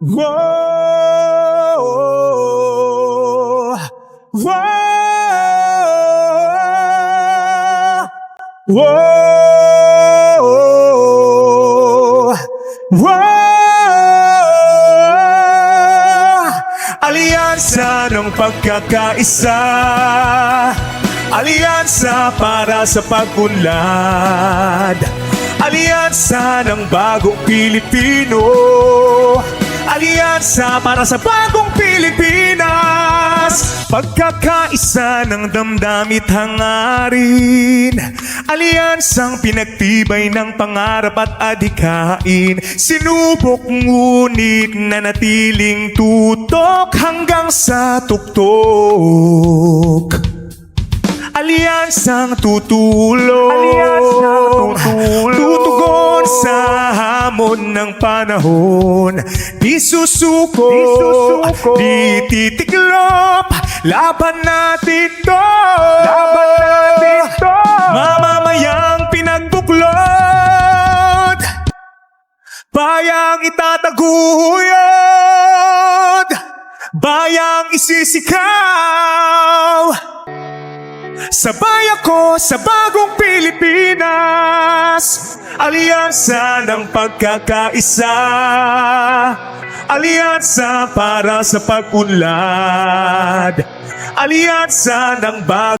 Whoa, whoa, whoa, whoa. Alyansa ng pagkakaisa Alyansa para sa pag-unlad Alyansa ng bagong Pilipino Alyansa para sa bagong Pilipinas Pagkakaisa ng damdamit hangarin Alyansang pinagtibay ng pangarap at adhikain Sinubok ngunit nanatiling tutok hanggang sa tuktok. Alyansang tutulong. Alyansang hamon ng panahon. Di susuko Di susuko. Di titiklop. Laban natin to. Laban natin to. Mamamayang pinagbuklod. Bayang itataguyod. Bayang isisikaw. Sabay ako sa bagong Pilipinas Alyansa ng pagkakaisa. Alyansa para sa pag-unlad. Alyansa ng bagong